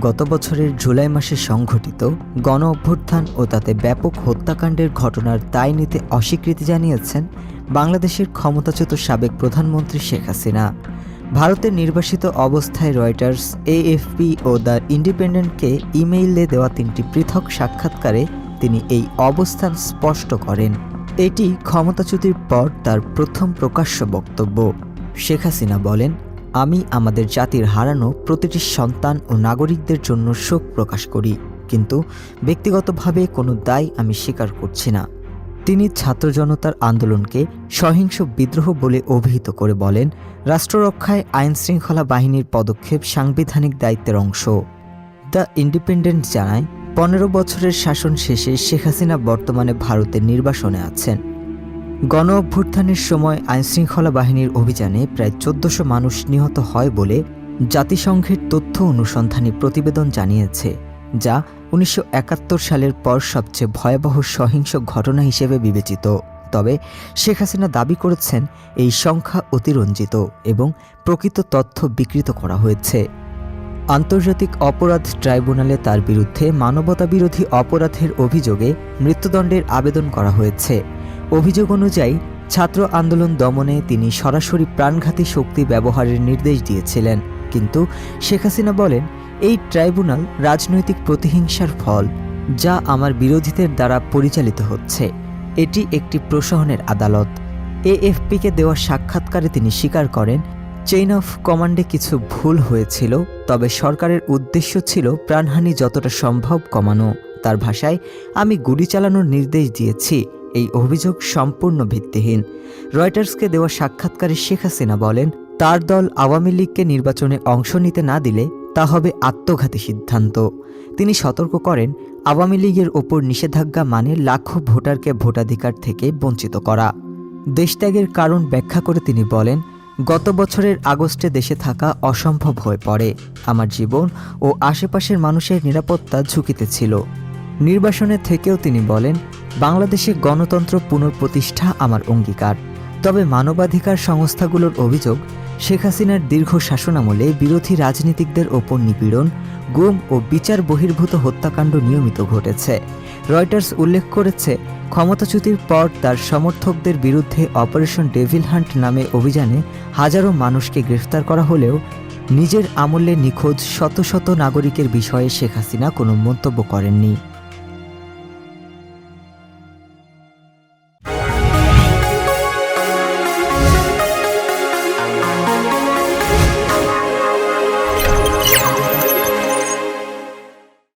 গত বছরের জুলাই মাসে সংঘটিত গণ অভ্যুত্থান ও তাতে ব্যাপক হত্যাকাণ্ডের ঘটনার দায় নিতে অস্বীকৃতি জানিয়েছেন বাংলাদেশের ক্ষমতাচ্যুত সাবেক প্রধানমন্ত্রী শেখ হাসিনা। ভারতের নির্বাসিত অবস্থায় রয়টার্স, এএফপি ও দ্য ইন্ডিপেন্ডেন্টকে ইমেইলে দেওয়া তিনটি পৃথক সাক্ষাৎকারে তিনি এই অবস্থান স্পষ্ট করেন। এটি ক্ষমতাচ্যুতির পর তার প্রথম প্রকাশ্য বক্তব্য। শেখ হাসিনা বলেন আমি আমাদের জাতির হারানো প্রতিটি সন্তান ও নাগরিকদের জন্য শোক প্রকাশ করি, কিন্তু ব্যক্তিগতভাবে কোনো দায় আমি স্বীকার করছি না। তিনি ছাত্র জনতার আন্দোলনকে সহিংস বিদ্রোহ বলে অভিহিত করে বলেন, রাষ্ট্ররক্ষায় আইন শৃঙ্খলা বাহিনীর পদক্ষেপ সাংবিধানিক দায়িত্বের অংশ। দ্য ইন্ডিপেন্ডেন্ট জানায়, পনেরো বছরের শাসন শেষে শেখ হাসিনা বর্তমানে ভারতের নির্বাসনে আছেন। গণ অভ্যুত্থানের সময় আইনশৃঙ্খলা বাহিনীর অভিযানে প্রায় চোদ্দশো মানুষ নিহত হয় বলে জাতিসংঘের তথ্য অনুসন্ধানী প্রতিবেদন জানিয়েছে, যা উনিশশো একাত্তর সালের পর সবচেয়ে ভয়াবহ সহিংস ঘটনা হিসেবে বিবেচিত। তবে শেখ হাসিনা দাবি করেছেন, এই সংখ্যা অতিরঞ্জিত এবং প্রকৃত তথ্য বিকৃত করা হয়েছে। আন্তর্জাতিক অপরাধ ট্রাইব্যুনালে তার বিরুদ্ধে মানবতাবিরোধী অপরাধের অভিযোগে মৃত্যুদণ্ডের আবেদন করা হয়েছে। অভিযোগ অনুযায়ী, ছাত্র আন্দোলন দমনে তিনি সরাসরি প্রাণঘাতী শক্তি ব্যবহারের নির্দেশ দিয়েছিলেন। কিন্তু শেখ হাসিনা বলেন, এই ট্রাইব্যুনাল রাজনৈতিক প্রতিহিংসার ফল, যা আমার বিরোধীদের দ্বারা পরিচালিত হচ্ছে। এটি একটি প্রশাসনের আদালত। এএফপিকে দেওয়া সাক্ষাৎকারে তিনি স্বীকার করেন, চেইন অফ কমান্ডে কিছু ভুল হয়েছিল, তবে সরকারের উদ্দেশ্য ছিল প্রাণহানি যতটা সম্ভব কমানো। তার ভাষায়, আমি গুলি চালানোর নির্দেশ দিয়েছি এই অভিযোগ সম্পূর্ণ ভিত্তিহীন। রয়টার্সকে দেওয়া সাক্ষাৎকারে শেখ হাসিনা বলেন, তার দল আওয়ামী লীগকে নির্বাচনে অংশ নিতে না দিলে তা হবে আত্মঘাতী সিদ্ধান্ত। তিনি সতর্ক করেন, আওয়ামী লীগের ওপর নিষেধাজ্ঞা মানে লাখো ভোটারকে ভোটাধিকার থেকে বঞ্চিত করা। দেশত্যাগের কারণ ব্যাখ্যা করে তিনি বলেন, গত বছরের আগস্টে দেশে থাকা অসম্ভব হয়ে পড়ে। আমার জীবন ও আশেপাশের মানুষের নিরাপত্তা ঝুঁকিতে ছিল। নির্বাসনে থেকেও তিনি বলেন বাংলাদেশে গণতন্ত্র পুনঃপ্রতিষ্ঠা আমার অঙ্গীকার। তবে মানবাধিকার সংস্থাগুলোর অভিযোগ, শেখ হাসিনার দীর্ঘ শাসনামলে বিরোধী রাজনীতিকদের ওপর নিপীড়ন, গুম ও বিচার বহির্ভূত হত্যাকাণ্ড নিয়মিত ঘটেছে। রয়টার্স উল্লেখ করেছে, ক্ষমতাচ্যুতির পর তার সমর্থকদের বিরুদ্ধে অপারেশন ডেভিল হান্ট নামে অভিযানে হাজারো মানুষকে গ্রেফতার করা হলেও নিজের আমলে নিখোঁজ শত শত নাগরিকের বিষয়ে শেখ হাসিনা কোনো মন্তব্য করেননি।